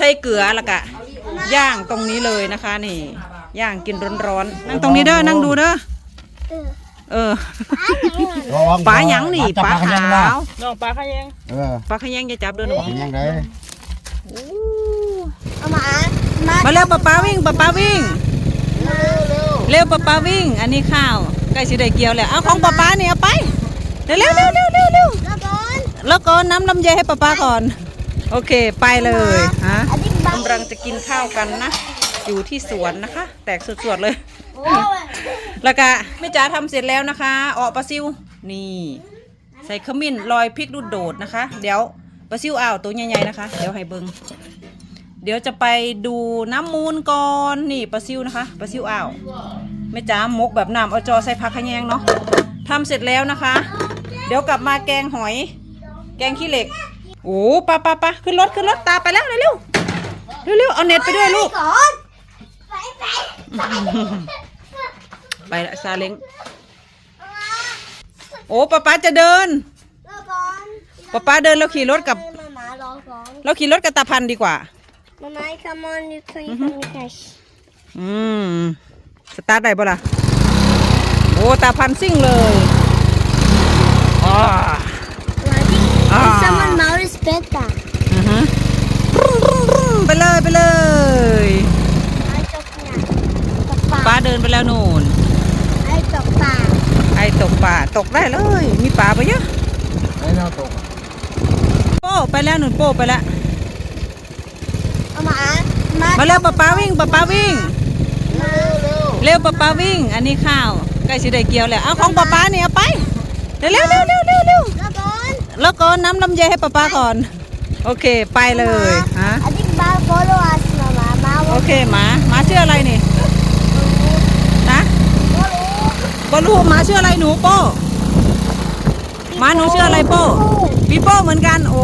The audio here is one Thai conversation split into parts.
ใส่เกลือแล้วก็ย่างตรงนี้เลยนะคะนี่ ย่างกินร้อนๆนั่งตรงนี้เด้อนั่งดูเด้อเออเออระวังปลาหยังนี่ปลาจับขขยังนะาวน้องปลาขยังเออปลาขยงจะจับเด้อหนูขยังไงเอามามามาเร็วป้าป้าวิ่งป้าป้าวิ่งเร็วเร็วป้าป้าวิ่ง อันนี้ข้าวใกล้สิได้เกี่ยวแล้วเอาของป้าป้าเนี่ยเอาไปเร็วเร็วเร็วเร็วเร็วเร็วแล้วก่อนแล้วก็น้ำลำไยให้ป้าป้าก่อน โอเคไปเลยฮะอันนี้บังกำลังจะกินข้าวกันนะ อยู่ที่สวนนะคะ แตกสดๆเลยโอ้ยแล้วก็แม่จ๋าทำเสร็จแล้วนะคะออกปลาซิวนี่ ใส่ขมิ้นลอยพริกลูดโดดนะคะ เดี๋ยวปลาซิวอ่าวตัวใหญ่ๆนะคะ เดี๋ยวให้เบิงเดี๋ยวจะไปดูน้ำมูลก่อนนี่ปลาซิวนะคะปลาซิวอ่าวแม่จ๋ามกแบบน้ำเอาจอใส่ผักขะแยงเนาะทำเสร็จแล้วนะคะ เดี๋ยวกลับมาแกงหอย แกงขี้เหล็ก โอ้ปะปะปะขึ้นรถขึ้นรถตามไปแล้วเร็วๆเร็วๆเอาเน็ตไปด้วยลูกก่อนไปไปไปละซาเล้งโอ้ป้าป้าจะเดินแล้วก่อนป้าป้าเดินเราขี่รถกับมามารอก่อนเราขี่รถกับตาพันดีกว่ามามา come on you can you can catch อืมสตาร์ทได้ปะล่ะโอ้ตาพันซิ่งเลยอ๋ออ่า someone mouth is better อือฮึรุ่งรุ่งรุ่งไปเลยไปเลยไอ้ตกเนี่ยตกปลาป้าเดินไปแล้วนู่น ไอ้ตกปลาไอ้ตกป่าตกได้เลย มีป่าไปเยอะไอ้แนวตกโป้ไปแล้วหนุนโป้ไปแล้วเอามามามาเร็วป้าป้าวิ่งป้าป้าวิ่งมาเร็วป้าป้าวิ่ง อันนี้ข้าวใกล้สิได้เกี่ยวแล้วเอาของป้าป้าเนี่ยเอาไปเร็วเร็วเร็วเร็วเร็วเร็ว แล้วก่อนแล้วก็น้ำลำไยให้ป้าป้าก่อน โอเคไปเลยฮะ I think ma follow us มามามาโอเคหมาหมาชื่ออะไรนี่นะบอลูหมาชื่ออะไรหนูโป้หมาหนูชื่ออะไรโป้ปีโป้เหมือนกัน โอ้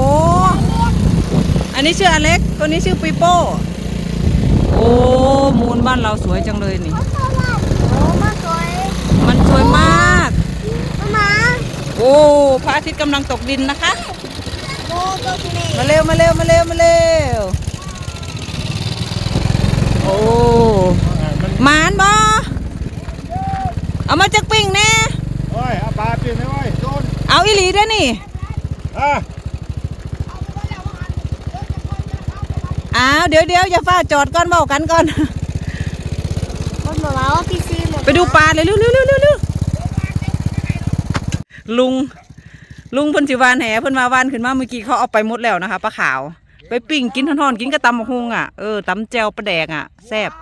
อันนี้ชื่ออเล็กตัวนี้ชื่อปีโป้โอ้มูลบ้านเราสวยจังเลยนี่โอ้มาสวยมันสวยมากมามา โอ้พระอาทิตย์กำลังตกดินนะคะโบตัวที่นี่มาเร็วมาเร็วมาเร็วมาเร็วโอ้หมานบอเอามาจากปิ้งแน่โอ้ยเอาปลาตีไหมโอ้ยโดนเอาอีหลีด้วยนี่อะอ้าวเดี๋ยวเดี๋ยวอย่าฟ้าจอดก่อนเบากันก่อนมันบอกว่าพี่ซีหมดไปดูปลาเลยเร็วเร็วเร็วเร็วเร็ว ลุง ลุงเพิ่นสิวานแหเพิ่นมาวานขึ้นมาเมื่อกี้เขาเอาไปหมดแล้วนะคะปลาขาว ไปปิ้งกินทอนๆกินกระตำบักฮุงอะเออตำแจวปลาแดกอะแซ่บ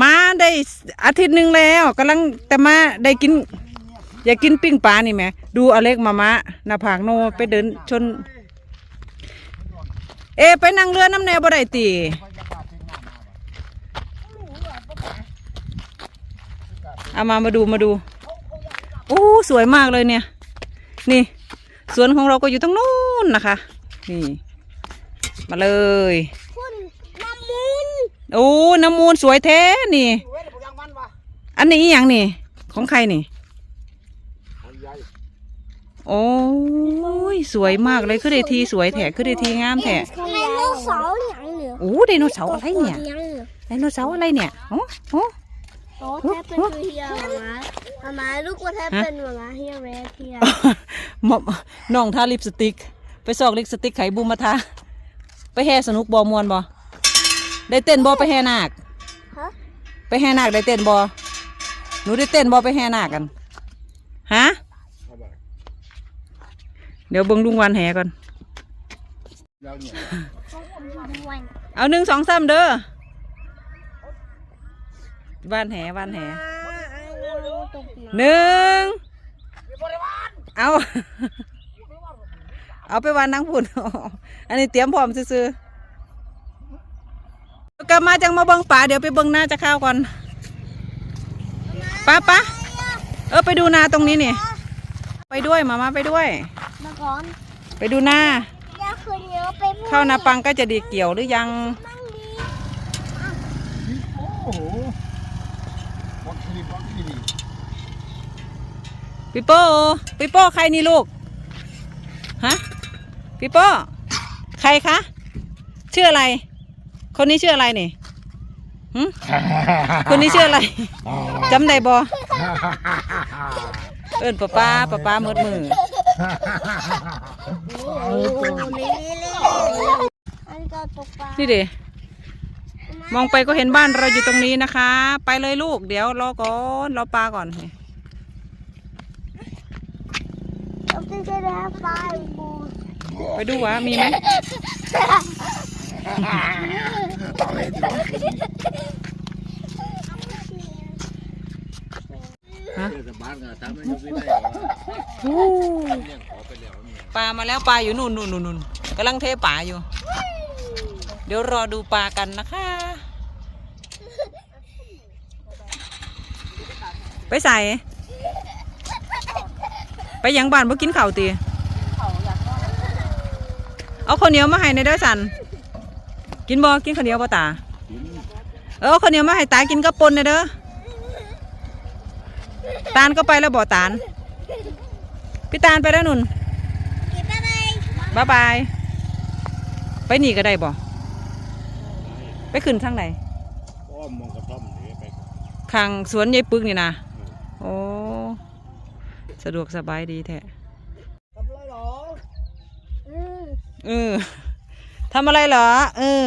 มาได้อาทิตย์หนึ่งแล้วกำลังแต่มาได้กิน อยากกินปิ้งปลานี่ไหมดูอเล็กมามะนาผากโนไปเดินชน เอไปนั่งเรือน้ำแนวบ่ได้ตีเอามามาดูมาดู โอ้สวยมากเลยเนี่ย นี่ สวนของเราก็อยู่ตรงนู้นนะคะ นี่ มาเลยคุณน้ำมูลโอ้น้ำมูลสวยแท้นี่ อันนี้อหย่างนี่ ของใครนี่โอ้ยสวยมากเลยคือได้ทีสวยแท้คือได้ทีงามแท้ไดโนเสาร์อย่างเหนือโอ้ไดโนเสาร์อะไรเนี่ยยังเหนือไดโนเสาร์อะไรเนี่ยโอ้โอ้ โอ้แทบเป็นคือเฮียมามามาลูกว่าแทบเป็นมามาเฮียแรดเฮียมอบน้องทาลิปสติก ไปซอกลิปสติกไข่บูมมาทาไปแห่สนุกบอมวนบอได้เต้นบอไปแห่นาคฮะไปแห่นาคได้เต้นบอหนูได้เต้นบอไปแห่นาคกันฮะเดี๋ยวเบิ้งลุงวันแห่ก่อนแล้วเนี่ยวันเอาหนึ่งสองสามเด้อ วานแห่วานแห่หนึ่งเอาเอาไปวานนั่งพุ่นอันนี้เตรียมพร้อมซื้อกลับมาจังมาเบิ้งป่าเดี๋ยวไปเบิ้งหน้าจะข้าวก่อนป้าป้าเออไปดูนาตรงนี้นี่ ไปด้วยมามาไปด้วยมาก่อนไปดูนาเข้านาปังก็จะดีเกี่ยวหรือยังโอ้โห ปิโป้ปิโป้ใครนี่ลูก ฮะปิโป้ใครคะชื่ออะไร คนนี้ชื่ออะไรนี่หึคนนี้ชื่ออะไรจำได้บ่เอิ้นป้าป้าป้าป้าหมดมือโอ้โหนี่เลยอันก็ตกปลานี่เด มองไปก็เห็นบ้านเราอยู่ตรงนี้นะคะ ไปเลยลูก เดี๋ยวรอก่อนรอปลาก่อนเราจะไปดูว่ามีไหมปลามาแล้วปลาอยู่นู่นนู่นนู่นนู่นกำลังเทปลาอยู่ เดี๋ยวรอดูปลากันนะคะ ไปใส่ ไปยังบ้านบ่กินข้าวตีเอาข้าวเหนียวมาให้ในเด้อสัน กินบ่กินข้าวเหนียวบ่ตา เออเอาข้าวเหนียวมาให้ตากินกับปนในเด้อ ตาลก็ไปแล้วบ่ตาล พี่ตาลไปแล้วนุ่นกินอะไรบายบาย ไปหนีก็ได้บ่ ไปขึ้นทางไหนอ้อมมองกระท่อมหนีไป ข้างสวนยายปึกนี่นะ โอ้สะดวกสบายดีแท้อืมเออทำอะไรเหรอ เออ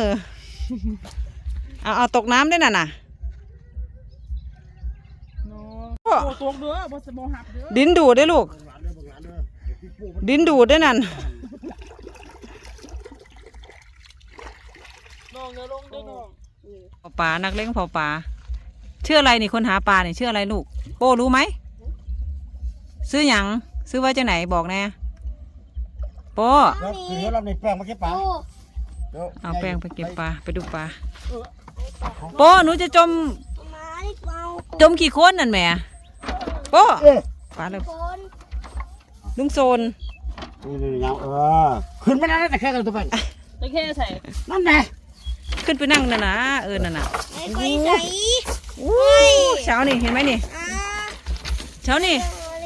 เอาเอาตกน้ำได้น่ะน่ะโอ้ตกเด้อบ่สมองหักเด้อดินดูดได้ลูกหลานเด้อบักหลานเด้อพี่ปู่มันดินดูดได้นั่นน้องอย่าลงเด้อน้องพอปลานักเล่งพอปลา ชื่ออะไรนี่คนหาปลาเนี่ยชื่ออะไรลูกโป้รู้ไหมซื้อหยังซื้อไว้จะไหนบอกแน่โป้แล้วคือเราในแป้งมาเก็บปลาโอ้ดี๋ยวเอาแป้งไปเก็บปลาไปดูปลาโป้หนูจะจมมาดิเปล่าจมกี่คนนั่นแหม่โป้เอ๊ะปลาเลยคนลุงโซนนี่นี่ยังเออขึ้นไม่ได้แต่แค่ตัวไปตะแค่ใส่นั่นแหละขึ้นไปนั่งน่ะนะเออนั่นน่ะไอ้ก้อยใส่ อู้เช้านี่เห็นไหมนี่อ่าเช้านี่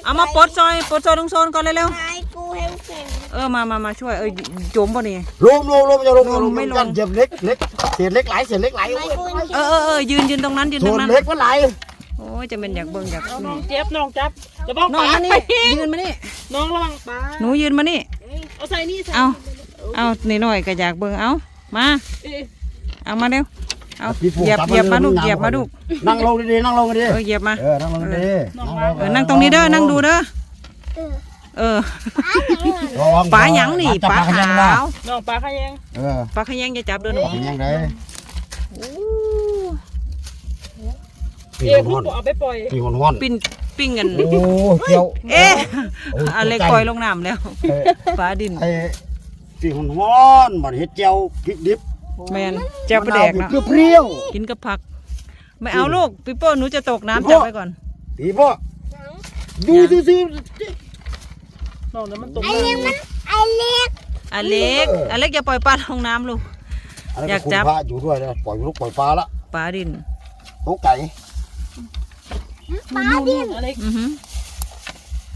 เอามาปลดซอยปลดซอยลุงโซนก่อนเร็วไอ้กูเห็นเสียงๆเออมามามาช่วยเออจมป่ะนี่ ลงลงลงจะลงลงไม่ลงกันเจ็บเล็กเล็กเศษเล็กไหลเศษเล็กไหลไอ้กูเห็นเออเออเออยืนยืนตรงนั้นยืนตส่รวงนนั้นเล็กมันไหลโอ้ยจะเป็นอยากเบิ่งอยากน้นี่องเจ็บน้องจับจะบอกน้องปลามานี่ยืนมานี่น้องระวังปลาหนูยืนมานี่เอาใส่นี่ใส่เอาเอานี่หน่อยก็อยากเบิ่งเอามาเอ๊ะเอามาเร็ว เอาพี่ปู่เหยียบจับเหยียบมาลูกนเหยียบมาลูกนั่งลงดีๆนั่งลงดีเออเหยียบมาๆเออนั่งลงดีๆนั่งลงเออนั่งตรงนี้เด้อนั่งดูเด้อเออเออระวังปลาหยังนี่จับปลาขยัขานนะวน้องปลาขยังเออปลาขยังอย่าจับเด้อหนูปลาขยังได้อู้ปีเอ๊ะหเพิ่งอนเอาไปปล่อยปีหอนห้อนปิ้นปิ้งกันโอ้เกี่ยวเอ๊ะโอ้ยอะไรตกใจปล่อยลงน้ำแล้วเอ้ยปลาดินไอ้ปีหอนห้อนบัดเฮ็ดเจียวพริกดิบ แมนเจ้าปลาแดกมะเนาะนาวเปรี้ยวกินกับผัก ไม่เอาลูกปิโป้หนูจะตกน้ำพี่โป้จับไว้ก่อนๆพี่พ่อดูซื่อน้องนั้นมันตกไอ้เล็กมันไอ้เล็กอเล็กอเล็กอย่าปล่อยปลาลงน้ำลูกๆอันนั้นอยากคุณจับพระอยู่ด้วยนะปล่อยลูกปล่อยปลาละปลาดินตกไก่ปลาดินอะไรอือหือ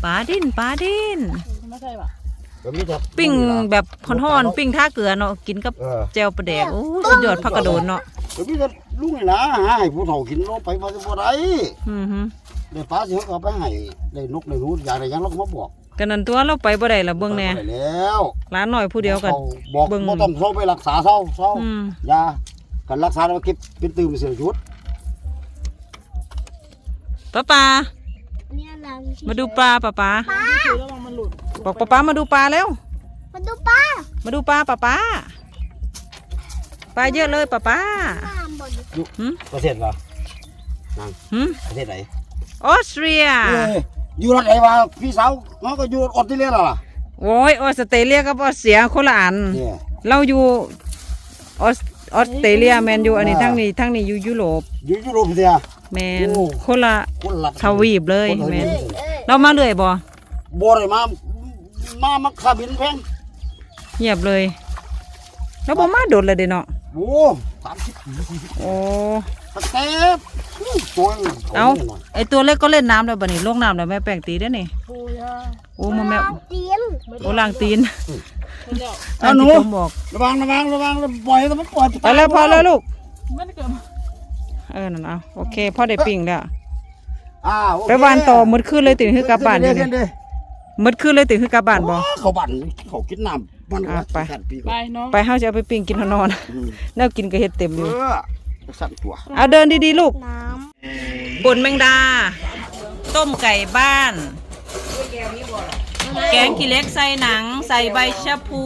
ปลาดินปลาดินไม่ใช่ปะ เดี๋ยวมีแต่ปิ้งแบบห่อนๆปิ้งท่าเกลือเนาะกินกับเออแจวปลาแดกโอ้สุดยอดผักกระโดนเนาะเดี๋ยวมีแต่ลุงนี่นะหาให้ผู้เฒ่ากินลงไปบ่ได้บ่ได้อือหือได้ปลาสิเขาก็เอาไปให้ได้นกได้หนูอยากได้หยังเราก็มาบอกกันนั่นตัวเราไปบ่ได้ละเบิ่งแน่ไปแล้วร้านหน่อยผู้เดียวกันขาบอกเบิ่ง บ่ต้องเซาไปรักษาเซาเซาอืมยากันรักษาแล้วเก็บเป็นตื่มเสียชุดป้าปา เนี่ยหลังมาดูปลาป้าปาคือระวังมันหลุดบอกป้าปามาดูปลาแล้ว มาดูปลามาดูปลาป้าปาปลาเยอะเลยป้าปาปลาบนหืมประเทศเหรอหืมประเทศไหนออสเตรียเอ้ยอยู่รัฐไหนวะพี่สาวน้องก็อยู่ออสเตรเลียแล้วล่ะโอ้ยออสเตรเลียกับออสเซียคนละอันเนี่ยเราอยู่ออสออสเตรเลียแมนอยู่อันนี้อ่าทั้งนี้ทั้งนี้อยู่ยุโรปอยู่ยุโรปเสีย แมนโอ้ คนละคนละทวีปเลยคนละแมนทวีปเรามาเรื่อยบ่บ่ได้มา มามาค่าบินแพงเงียบเลยแล้วบ่มาโดดเลยเด้เนาะโอ้สามสิบสี่สิบโอ้ตะเต็บตัวเอาไอตัวเล็กก็เล่นน้ำแล้วบัดนี้ลงน้ำแล้วแม่แป้งตีได้อนี่โอ้ยโอ้มาแม่เตรียมโอ้ล่างตีนไม่เดี๋ยวเอาหนูที่ผมบอกระวังระวังระวังปล่อยแล้วมันปล่อยไปแล้วพอแล้วลูกไม่ได้เกิดมา เออนั่นเอาโอเคพ่อได้ปิ้งแล้วอ้าวไปวานต่อมืดขึ้นเลยตื่นขึ้นกลับบ้านอยู่นี่เด้อมืดขึ้นเลยตื่นขึ้นกลับบ้านบ่เขาบั่นเขากินน้ำมันอะไปสั่นปีกไปน้องไปเฮาจะเอาไปปิ้งกินนอนอืมๆแนวกินก็เฮ็ดเต็มอเอยู่อสั่นตัวเอาเดินดีๆลูกน้บนแมงดา ต้มไก่บ้าน แกงขี้เหล็กใส่หนัง ใส่ใบชะพู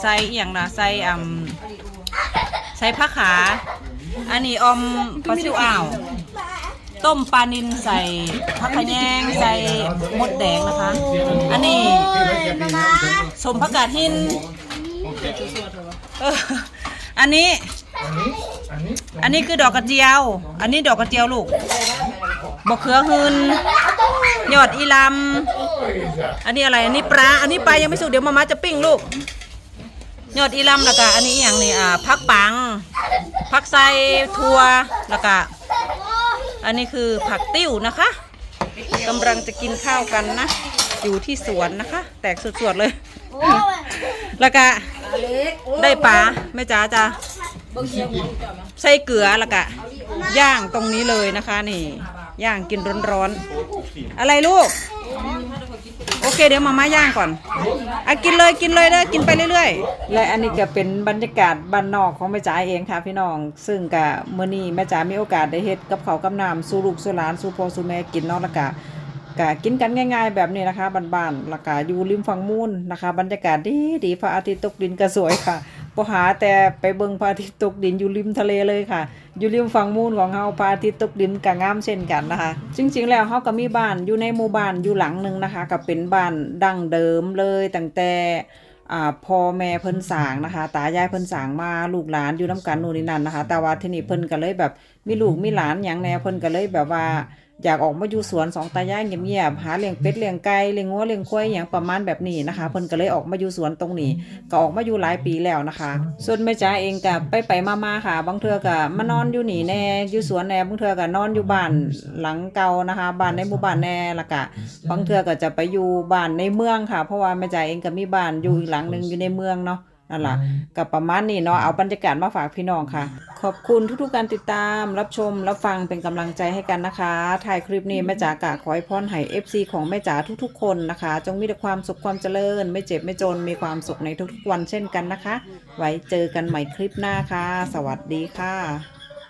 ใส่อหย่างนะใส่อ่ำใส่ผักขา อันนี้อมปลาซิวอ่าว ต้มปลานิลใส่ผักขะแยงใส่มดแดงนะคะ อันนี้สมผักกาดหินเอออันนี้ อันนี้คือดอกกระเจียว อันนี้ดอกกระเจียวลูกบกเขือหืนยอดอีลำอันนี้อะไร อันนี้ปลา อันนี้ปลายังไม่สุกเดี๋ยวมาม่าจะปิ้งลูก ยอดอีลำแล้วก็อันนี้อย่างนี้อ่าพักปังผักไส้ถั่วแล้วก็อันนี้คือผักติ้วนะคะกำลังจะกินข้าวกันนะ อยู่ที่สวนนะคะ แตกสดๆเลย แล้วก็ได้ปลาแม่จ๋าจ้ะใส่เกลือแล้วก็ย่างตรงนี้เลยนะคะ นี่ ย่างกินร้อนๆ อะไรลูก โอเคเดี๋ยวมาม่าย่างก่อนอะกินเลยกินเลยเด้อกินไปเรื่อยๆและอันนี้ก็เป็นบรรยากาศบ้านนอกของแม่จ๋าเองค่ะพี่น้อง ซึ่งก็มื้อนี้แม่จ๋ามีโอกาสได้เฮ็ดกับเขาวกับน้ำสู่ลูกสู่หลานสู่พ่อสู่แม่กินเนอกละกะกะกินกันง่าย ๆ แบบนี้นะคะบ้านๆและกะอยู่ริมฝั่งมูลนะคะ บรรยากาศดีดีพระอาทิตย์ตกดินก็สวยค่ะ บ่หาแต่ไปเบิงพระอาทิตย์ตกดินอยู่ริมทะเลเลยค่ะ อยู่ริมฝั่งมูลของเฮาพระอาทิตย์ตกดินก็งามเช่นกันนะคะ จริง ๆ แล้วเฮาก็มีบ้านอยู่ในหมู่บ้านอยู่หลังหนึงนะคะก็เป็นบ้านดั้งเดิมเลยตั้งแต่อ่าพ่อแม่เพิ่นสางนะคะ ตายายเพิ่นสางมาลูกหลานอยู่นํกันนู่นนี่นั่นนะคะ แต่ว่าทีนี้เพิ่นก็เลยแบบมีลูกมีหลานหยังแน่เพิ่นก็เลยแบบว่า อยากออกมาอยู่สวนสองตายายเงียบๆหาเลี้ยงเป็ดเลี้ยงไก่เลี้ยงงัวเลี้ยงควายอย่างประมาณแบบนี้นะคะ เพิ่นก็เลยออกมาอยู่สวนตรงนี้ ก็ออกมาอยู่หลายปีแล้วนะคะ ส่วนแม่จ๋าเองก็ไปไปๆมาๆค่ะ บางเทื่อก็มานอนอยู่หนีแน่อยู่สวนแน่บางเทื่อก็นอนอยู่บ้านหลังเก่านะคะบ้านในหมู่บ้านแน่ละก็บางเทื่อก็จะไปอยู่บ้านในเมืองค่ะ เพราะว่าแม่จ๋าเองก็มีบ้านอยู่อีกหลังหนึ่งอยู่ในเมืองเนาะ นั่นล่ะก็ประมาณนี้เนาะเอาบรรยากาศมาฝากพี่น้องค่ะ ขอบคุณทุกๆการติดตาม รับชมรับฟังเป็นกำลังใจให้กันนะคะถ่ายคลิปนี้แม่จ๋ากะขอให้พรให้ FC ของแม่จ๋าทุกๆ คนนะคะ จงมีแต่ความสุขความเจริญ ไม่เจ็บไม่จนมีความสุขในทุกๆวันเช่นกันนะคะ ไว้เจอกันใหม่คลิปหน้าค่ะ สวัสดีค่ะ